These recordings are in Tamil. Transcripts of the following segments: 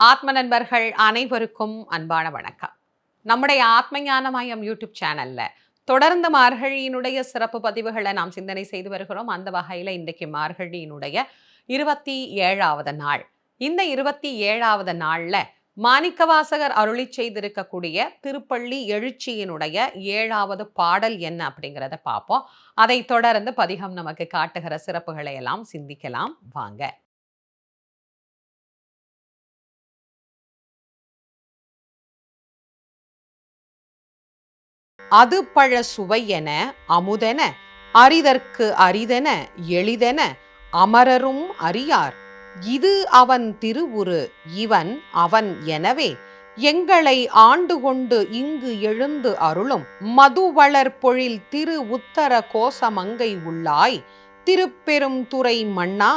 ஆத்ம நண்பர்கள் அனைவருக்கும் அன்பான வணக்கம். நம்முடைய ஆத்ம ஞானமயம் யூடியூப் சேனல்ல தொடர்ந்து மார்கழியினுடைய சிறப்பு பதிவுகளை நாம் சிந்தனை செய்து வருகிறோம். அந்த வகையில் இன்றைக்கு மார்கழியினுடைய இருபத்தி ஏழாவது நாள். இந்த இருபத்தி ஏழாவது நாளில் மாணிக்கவாசகர் அருளி செய்திருக்கக்கூடிய திருப்பள்ளி எழுச்சியினுடைய ஏழாவது பாடல் என்ன அப்படிங்கிறத பார்ப்போம். அதை தொடர்ந்து பதிகம் நமக்கு காட்டுகிற சிறப்புகளை எல்லாம் சிந்திக்கலாம். வாங்க. அது பழ சுவையென அமுதென அரிதற்கு அரிதென எளிதென அமரரும் அறியார். இது அவன் திருவுரு இவன் அவன் எனவே எங்களை ஆண்டு கொண்டு இங்கு எழுந்து அருளும் மதுவளர் பொழில் திரு உத்தர கோசமங்கை உள்ளாய். திருப்பெரும் துறை மண்ணா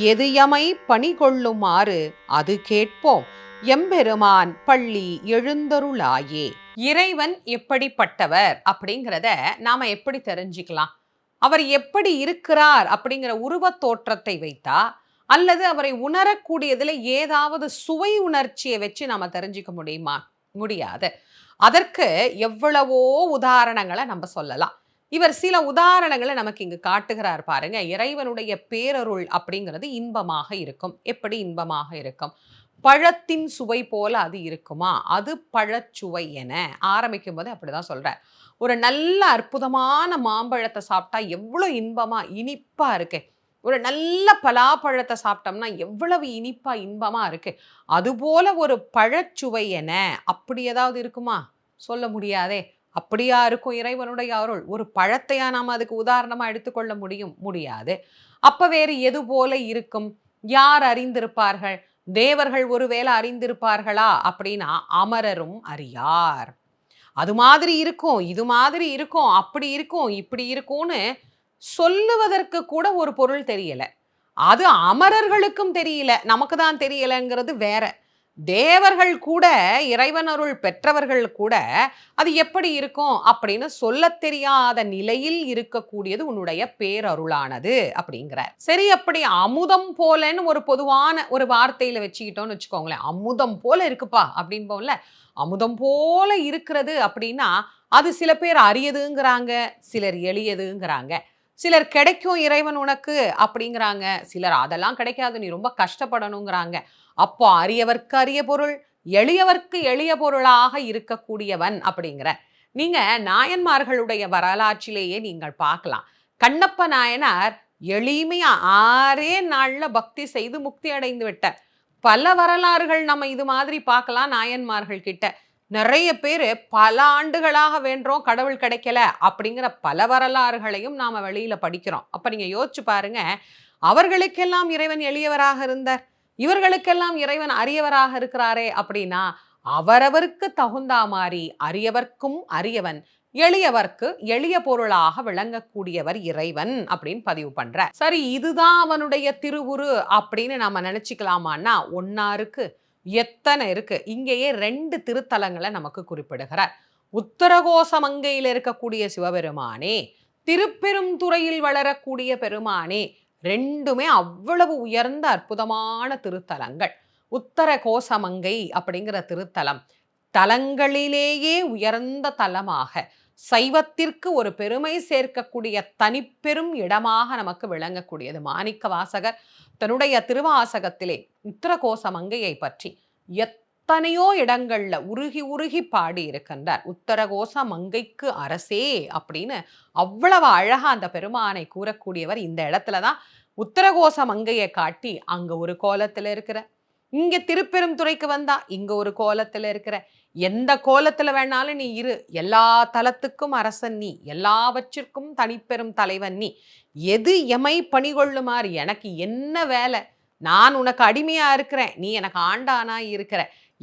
எதியமை பணிகொள்ளுமாறு அது கேட்போம். எம்பெருமான் பள்ளி எழுந்தருளாயே. இறைவன் எப்படிப்பட்டவர் அப்படிங்கிறத நாம எப்படி தெரிஞ்சுக்கலாம்? அவர் எப்படி இருக்கிறார் அப்படிங்கிற உருவத் தோற்றத்தை வைத்தா அல்லது அவரை உணரக்கூடியதுல ஏதாவது சுவை உணர்ச்சியை வச்சு நாம தெரிஞ்சுக்க முடியுமா? முடியாது. அதற்கு எவ்வளவோ உதாரணங்களை நம்ம சொல்லலாம். இவர் சில உதாரணங்களை நமக்கு இங்கு காட்டுகிறார் பாருங்க. இறைவனுடைய பேரருள் அப்படிங்கிறது இன்பமாக இருக்கும். எப்படி இன்பமாக இருக்கும்? பழத்தின் சுவை போல அது இருக்குமா? அது பழச்சுவை என ஆரம்பிக்கும் போது அப்படிதான் சொல்றார். ஒரு நல்ல அற்புதமான மாம்பழத்தை சாப்பிட்டா எவ்வளோ இன்பமா இனிப்பா இருக்கு. ஒரு நல்ல பலாப்பழத்தை சாப்பிட்டோம்னா எவ்வளவு இனிப்பா இன்பமா இருக்கு. அதுபோல ஒரு பழச்சுவை என அப்படி ஏதாவது இருக்குமா? சொல்ல முடியாதே. அப்படியா இருக்கும் இறைவனுடைய அருள். ஒரு பழத்தையா நாம் அதுக்கு உதாரணமா எடுத்துக்கொள்ள முடியும்? முடியாது. அப்ப வேறு எது போல இருக்கும்? யார் அறிந்திருப்பார்கள்? தேவர்கள் ஒருவேளை அறிந்திருப்பார்களா அப்படின்னா அமரரும் அறியார். அது மாதிரி இருக்கும் இது மாதிரி இருக்கும் அப்படி இருக்கும் இப்படி இருக்கும்னு சொல்லுவதற்கு கூட ஒரு பொருள் தெரியல. அது அமரர்களுக்கும் தெரியல நமக்கு தான் தெரியலைங்கிறது வேற. தேவர்கள் கூட இறைவன் அருள் பெற்றவர்கள் கூட அது எப்படி இருக்கும் அப்படின்னு சொல்ல தெரியாத நிலையில் இருக்கக்கூடியது உன்னுடைய பேரருளானது அப்படிங்கிறார். சரி அப்படி அமுதம் போலன்னு ஒரு பொதுவான ஒரு வார்த்தையில வச்சுக்கிட்டோம்னு வச்சுக்கோங்களேன். அமுதம் போல இருக்குப்பா அப்படின்போம்ல அமுதம் போல இருக்கிறது அப்படின்னா அது சில பேர் அரியதுங்கிறாங்க சிலர் எளியதுங்கிறாங்க. சிலர் கிடைக்கும் இறைவன் உனக்கு அப்படிங்கிறாங்க சிலர் அதெல்லாம் கிடைக்காது நீ ரொம்ப கஷ்டப்படணுங்கிறாங்க. அப்போ அரியவர்க்கு அரிய பொருள் எளியவர்க்கு எளிய பொருளாக இருக்கக்கூடியவன் அப்படிங்கிற. நீங்க நாயன்மார்களுடைய வரலாற்றிலேயே நீங்கள் பார்க்கலாம். கண்ணப்ப நாயனார் எளிமையா ஆறே நாள்ல பக்தி செய்து முக்தி அடைந்து விட்டார். பல வரலாறுகள் நம்ம இது மாதிரி பார்க்கலாம் நாயன்மார்கள் கிட்ட. நிறைய பேர் பல ஆண்டுகளாக வேண்டோம் கடவுள் கிடைக்கல அப்படிங்கிற பல வரலாறுகளையும் நாம வெளியில படிக்கிறோம். அப்போ நீங்க யோசிச்சு பாருங்க அவர்களுக்கெல்லாம் இறைவன் எளியவராக இருந்தார். இவர்களுக்கெல்லாம் இறைவன் அரியவராக இருக்கிறாரே அப்படின்னா அவரவருக்கு தகுந்தா மாதிரி அரியவர்க்கும் அரியவன் எளியவர்க்கு எளிய பொருளாக விளங்கக்கூடியவர் இறைவன் அப்படின்னு பதிவு பண்ற சரி இதுதான் அவனுடைய திருவுரு அப்படின்னு நாம நினைச்சுக்கலாமான்னா ஒன்னாருக்கு எத்தனை இருக்கு? இங்கேயே ரெண்டு திருத்தலங்களை நமக்கு குறிப்பிடுகிறார். உத்தரகோசமங்கையில் இருக்கக்கூடிய சிவபெருமானே திருப்பெரும் துறையில் வளரக்கூடிய பெருமானே ரெண்டுமே அவ்வளவு உயர்ந்த அற்புதமான திருத்தலங்கள். உத்தர கோசமங்கை அப்படிங்கிற திருத்தலம் தலங்களிலேயே உயர்ந்த தலமாக சைவத்திற்கு ஒரு பெருமை சேர்க்கக்கூடிய தனிப்பெரும் இடமாக நமக்கு விளங்கக்கூடியது. மாணிக்க வாசகர் தன்னுடைய திருவாசகத்திலே உத்தரகோச மங்கையை பற்றி எத் எத்தனையோ இடங்கள்ல உருகி உருகி பாடி இருக்கின்றார் உத்தரகோச மங்கைக்கு அரசே அப்படின்னு அவ்வளவு அழகா அந்த பெருமானை கூறக்கூடியவர் இந்த இடத்துலதான் உத்தரகோச மங்கையை காட்டி அங்க ஒரு கோலத்துல இருக்கிற இங்க திருப்பெருந்துறைக்கு வந்தா இங்க ஒரு கோலத்துல இருக்கிற எந்த கோலத்துல வேணாலும் நீ இரு எல்லா தலத்துக்கும் அரசன் நீ எல்லாவற்றிற்கும் தனிப்பெரும் தலைவன் நீ எது எமை பணிகொள்ளுமாறு எனக்கு என்ன வேலை? நான் உனக்கு அடிமையா இருக்கிறேன் நீ எனக்கு ஆண்டானா இருக்கிற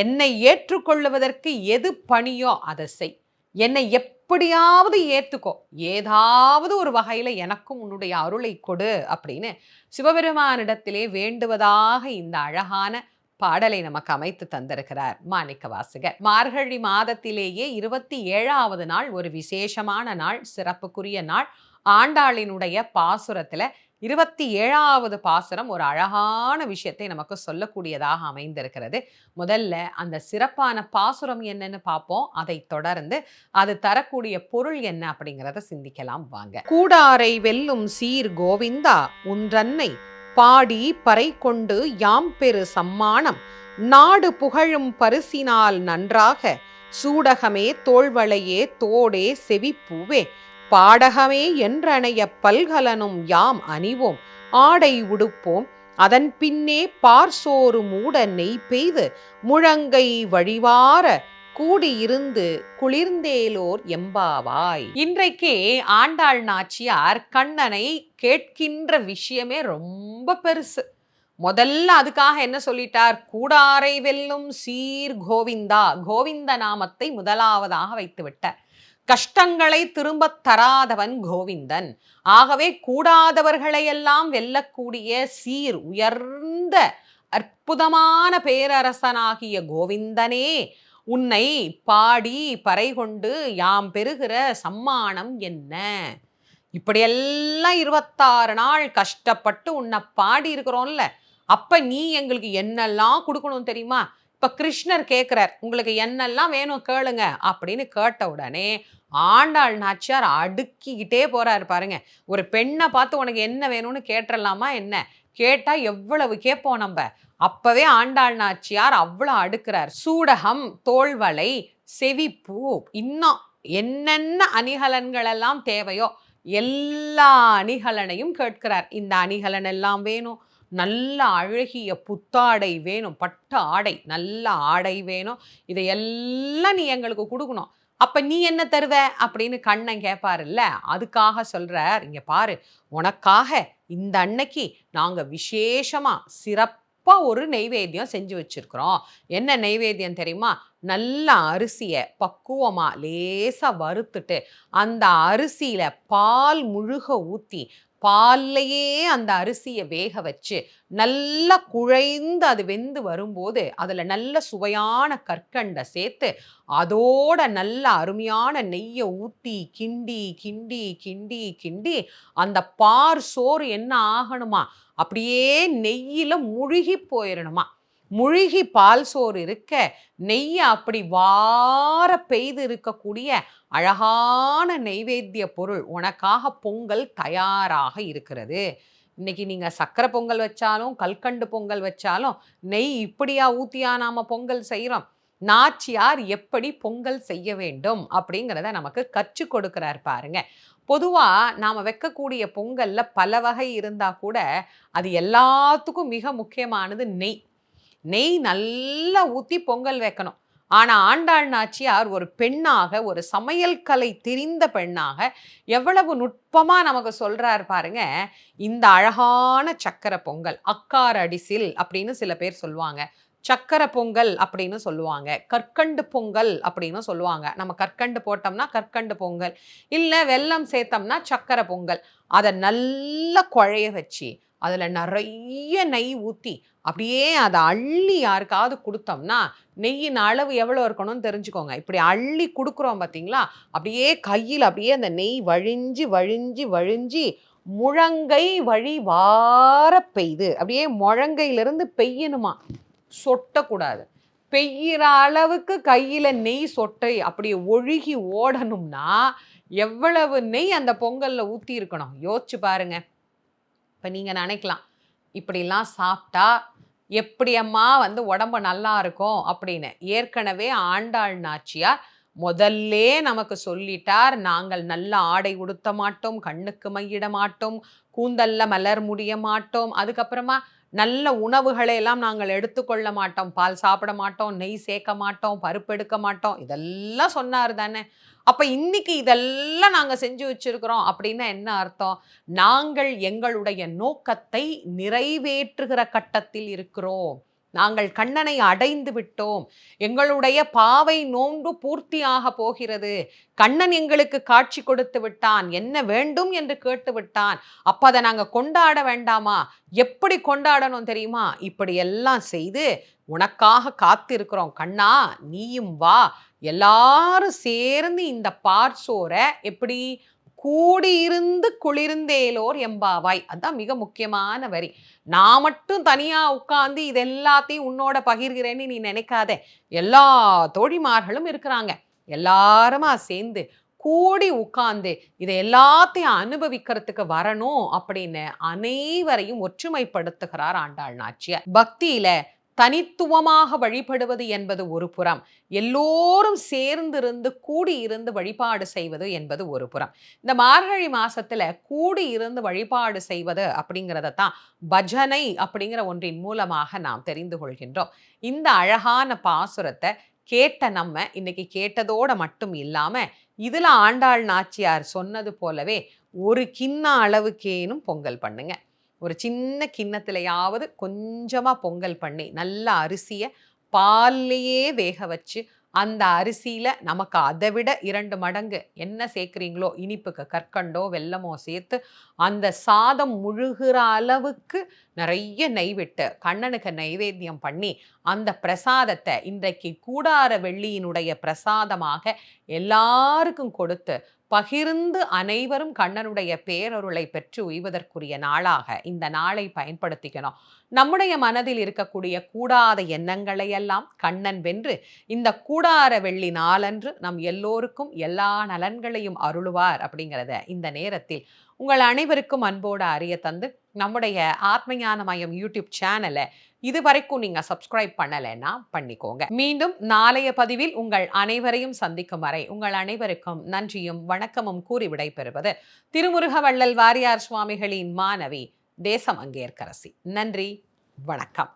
என்னை ஏற்றுக்கொள்ளுவதற்கு எது பணியோ அதை செய். என்னை எப்படியாவது ஏற்றுக்கோ ஏதாவது ஒரு வகையில் எனக்கும் உன்னுடைய அருளை கொடு அப்படின்னு சிவபெருமானிடத்திலே வேண்டுவதாக இந்த அழகான பாடலை நமக்கு அமைத்து தந்திருக்கிறார் மாணிக்க வாசகர். மார்கழி மாதத்திலேயே இருபத்தி ஏழாவது நாள் ஒரு விசேஷமான நாள் சிறப்புக்குரிய நாள். ஆண்டாளினுடைய பாசுரத்தில் இருபத்தி ஏழாவது பாசுரம் ஒரு அழகான விஷயத்தை நமக்கு சொல்லக்கூடியதாக அமைந்திருக்கிறது. முதல்ல அந்த சிறப்பான பாசுரம் என்னன்னு பார்ப்போம். அதை தொடர்ந்து அது தரக்கூடிய பொருள் என்ன அப்படிங்கிறத சிந்திக்கலாம் வாங்க. கூடாரை வெல்லும் சீர் கோவிந்தா உன்றன்னை பாடி பறை கொண்டு யாம் பெரு சம்மானம். நாடு புகழும் பரிசினால் நன்றாக சூடகமே தோள்வளையே தோடே செவிப்பூவே. பாடகமே என்றனைய பல்கலனும் யாம் அணிவோம். ஆடை உடுப்போம். அதன் பின்னே பார்சோறு மூட நெய் பெய்து முழங்கை வழிவார கூடியிருந்து குளிர்ந்தேலோர் எம்பாவாய். இன்றைக்கு ஆண்டாள் நாச்சியார் கண்ணனை கேட்கின்ற விஷயமே ரொம்ப பெருசு. முதல்ல அதுக்காக என்ன சொல்லிட்டார்? கூடாரை வெல்லும் சீர் கோவிந்தா. கோவிந்த நாமத்தை முதலாவதாக வைத்து விட்டார் கஷ்டங்களை திரும்பத் தராதவன் கோவிந்தன். ஆகவே கூடாதவர்களையெல்லாம் வெல்லக்கூடிய சீர் உயர்ந்த அற்புதமான பேரரசனாகிய கோவிந்தனே உன்னை பாடி பறை கொண்டு யாம் பெறுகிற சம்மானம் என்ன? இப்படியெல்லாம் இருபத்தாறு நாள் கஷ்டப்பட்டு உன்னை பாடி இருக்கிறோம்ல அப்ப நீ எங்களுக்கு என்னெல்லாம் கொடுக்கணும் தெரியுமா? இப்போ கிருஷ்ணர் கேட்குறார் உங்களுக்கு என்னெல்லாம் வேணும் கேளுங்க அப்படின்னு கேட்ட உடனே ஆண்டாள் நாச்சியார் அடுக்கிக்கிட்டே போகிறாரு பாருங்க. ஒரு பெண்ணை பார்த்து உனக்கு என்ன வேணும்னு கேட்டுடலாமா என்ன? கேட்டால் எவ்வளவு கேட்போம் நம்ம? அப்பவே ஆண்டாள் நாச்சியார் அவ்வளோ அடுக்கிறார். சூடகம் தோல்வளை செவிப்பூ இன்னும் என்னென்ன அணிகலன்கள் எல்லாம் தேவையோ எல்லா அணிகலனையும் கேட்கிறார். இந்த அணிகலன் எல்லாம் வேணும் நல்ல அழகிய புத்தாடை வேணும் பட்ட ஆடை நல்ல ஆடை வேணும். இதையெல்லாம் நீ எங்களுக்கு கொடுக்கணும். அப்போ நீ என்ன தருவ? அப்படின்னு கண்ணன் கேட்பாருல்ல அதுக்காக சொல்கிறார் இங்கே பாரு உனக்காக இந்த அன்னைக்கு நாங்கள் விசேஷமாக சிறப்பாக ஒரு நெய்வேத்தியம் செஞ்சு வச்சிருக்கிறோம். என்ன நெய்வேத்தியம் தெரியுமா? நல்ல அரிசியை பக்குவமாக லேசாக வறுத்துட்டு அந்த அரிசியில் பால் முழுக ஊற்றி பால்லையே அந்த அரிசியை வேக வச்சு நல்லா குழைந்து அது வெந்து வரும்போது அதில் நல்ல சுவையான கற்கண்டை சேர்த்து அதோட நல்ல அருமையான நெய்யை ஊற்றி கிண்டி கிண்டி கிண்டி கிண்டி அந்த பார் சோறு என்ன ஆகணுமா? அப்படியே நெய்யில் முழுகி போயிடணுமா முழுகி பால் சோறு இருக்க நெய்யை அப்படி வார பெய்து இருக்கக்கூடிய அழகான நெய்வேத்திய பொருள் உனக்காக பொங்கல் தயாராக இருக்கிறது. இன்னைக்கு நீங்கள் சக்கரை பொங்கல் வச்சாலும் கல்கண்டு பொங்கல் வச்சாலும் நெய் இப்படியா ஊத்தியா நாம் பொங்கல் செய்கிறோம் நாச்சியார் எப்படி பொங்கல் செய்ய வேண்டும் அப்படிங்கிறத நமக்கு கற்றுக் கொடுக்குறார் பாருங்க. பொதுவாக நாம் வைக்கக்கூடிய பொங்கலில் பல வகை இருந்தால் கூட அது எல்லாத்துக்கும் மிக முக்கியமானது நெய். நெய் நல்லா ஊற்றி பொங்கல் வைக்கணும். ஆனால் ஆண்டாள் நாச்சியார் ஒரு பெண்ணாக ஒரு சமையல் கலை தெரிந்த பெண்ணாக எவ்வளவு நுட்பமாக நமக்கு சொல்கிறார் பாருங்க. இந்த அழகான சக்கரை பொங்கல் அக்கார் அடிசில் அப்படின்னு சில பேர் சொல்லுவாங்க. சக்கரை பொங்கல் அப்படின்னு சொல்லுவாங்க. கற்கண்டு பொங்கல் அப்படின்னு சொல்லுவாங்க. நம்ம கற்கண்டு போட்டோம்னா கற்கண்டு பொங்கல் இல்லை வெல்லம் சேர்த்தோம்னா சக்கரை பொங்கல். அதை நல்லா குழைய வச்சு அதில் நிறைய நெய் ஊற்றி அப்படியே அதை அள்ளி யாருக்காவது கொடுத்தோம்னா நெய்யின் அளவு எவ்வளோ இருக்கணும்னு தெரிஞ்சுக்கோங்க. இப்படி அள்ளி கொடுக்குறோம் பார்த்தீங்களா அப்படியே கையில் அப்படியே அந்த நெய் வழிஞ்சு வழிஞ்சு வழிஞ்சு முழங்கை வழி வார பெய்து. அப்படியே முழங்கையிலிருந்து பெய்யணுமா? சொட்டக்கூடாது. பெய்கிற அளவுக்கு கையில் நெய் சொட்டை அப்படியே ஒழுகி ஓடணும்னா எவ்வளவு நெய் அந்த பொங்கலில் ஊற்றி இருக்கணும் யோசிச்சு பாருங்கள் இப்போ நீங்கள் நினைக்கலாம் இப்படிலாம் சாப்பிட்டா எப்படியம்மா வந்து உடம்பு நல்லா இருக்கும்? அப்படின்னு. ஏற்கனவே ஆண்டாள் நாச்சியார் முதல்லே நமக்கு சொல்லிட்டார் நாங்கள் நல்ல ஆடை உடுத்த மாட்டோம் கண்ணுக்கு மையிட மாட்டோம் கூந்தல்ல மலர் முடிய மாட்டோம். அதுக்கப்புறமா நல்ல உணவுகளை எல்லாம் நாங்கள் எடுத்துக்கொள்ள மாட்டோம். பால் சாப்பிட மாட்டோம் நெய் சேர்க்க மாட்டோம் பருப்பு எடுக்க மாட்டோம். இதெல்லாம் சொன்னார் தானே. அப்போ இன்னைக்கு இதெல்லாம் நாங்கள் செஞ்சு வச்சிருக்கிறோம் அப்படின்னா என்ன அர்த்தம்? நாங்கள் எங்களுடைய நோக்கத்தை நிறைவேற்றுகிற கட்டத்தில் இருக்கிறோம். நாங்கள் கண்ணனை அடைந்து விட்டோம். எங்களுடைய பாவை நோன்பு பூர்த்தியாக போகிறது. கண்ணன் எங்களுக்கு காட்சி கொடுத்து விட்டான். என்ன வேண்டும் என்று கேட்டு விட்டான். அப்ப அதை நாங்கள் கொண்டாட வேண்டாமா? எப்படி கொண்டாடணும் தெரியுமா? இப்படி எல்லாம் செய்து உனக்காக காத்திருக்கிறோம். கண்ணா நீயும் வா. எல்லாரும் சேர்ந்து இந்த பார்சோரை எப்படி கூடியிருந்து குளிர்ந்தேலோர் எம்பாவாய். அதான் மிக முக்கியமான வரி. நான் மட்டும் தனியா உட்கார்ந்து இது எல்லாத்தையும் உன்னோட பகிர்கிறேன்னு நீ நினைக்காத. எல்லா தோழிமார்களும் இருக்கிறாங்க. எல்லாருமா சேர்ந்து கூடி உட்கார்ந்து இதை எல்லாத்தையும் அனுபவிக்கிறதுக்கு வரணும் அப்படின்னு அனைவரையும் ஒற்றுமைப்படுத்துகிறார் ஆண்டாள் நாச்சியார். பக்தியில தனித்துவமாக வழிபடுவது என்பது ஒரு புறம். எல்லோரும் சேர்ந்திருந்து கூடி இருந்து வழிபாடு செய்வது என்பது ஒரு புறம். இந்த மார்கழி மாசத்துல கூடி இருந்து வழிபாடு செய்வது அப்படிங்கிறத தான் பஜனை அப்படிங்கிற ஒன்றின் மூலமாக நாம் தெரிந்து கொள்கின்றோம். இந்த அழகான பாசுரத்தை கேட்ட நம்ம இன்னைக்கு கேட்டதோட மட்டும் இல்லாம இதுல ஆண்டாள் நாச்சியார் சொன்னது போலவே ஒரு கிண்ண அளவுக்கேனும் பொங்கல் பண்ணுங்க. ஒரு சின்ன கிண்ணத்துலையாவது கொஞ்சமாக பொங்கல் பண்ணி நல்ல அரிசியை பால்லையே வேக வச்சு அந்த அரிசியில் நமக்கு அதை விட இரண்டு மடங்கு என்ன சேர்க்குறீங்களோ இனிப்புக்கு கற்கண்டோ வெல்லமோ சேர்த்து அந்த சாதம் முழுகிற அளவுக்கு நிறைய நெய் விட்டு கண்ணனுக்கு நைவேத்தியம் பண்ணி அந்த பிரசாதத்தை இன்றைக்கு கூடார வெள்ளியினுடைய பிரசாதமாக எல்லாருக்கும் கொடுத்து பகிர்ந்து அனைவரும் கண்ணனுடைய பேரருளை பெற்று உய்வதற்குரிய நாளாக இந்த நாளை பயன்படுத்திக்கணும். நம்முடைய மனதில் இருக்கக்கூடிய கூடாத எண்ணங்களை எல்லாம் கண்ணன் வென்று இந்த கூடார வெள்ளி நாளன்று நம் எல்லோருக்கும் எல்லா நலன்களையும் அருளுவார் அப்படிங்கிறத இந்த நேரத்தில் உங்கள் அனைவருக்கும் அன்போடு அறிய தந்து நம்முடைய ஆத்மஞான மயம் யூடியூப் சேனலை இது வரைக்கும் நீங்க சப்ஸ்கிரைப் பண்ணலைன்னா பண்ணிக்கோங்க. மீண்டும் நாளைய பதிவில் உங்கள் அனைவரையும் சந்திக்கும் வரை உங்கள் அனைவருக்கும் நன்றியும் வணக்கமும் கூறி விடைபெறுவது திருமுருக வள்ளல் வாரியார் சுவாமிகளின் மாணவி தேசம் அங்கேற்கரசி நன்றி வணக்கம்.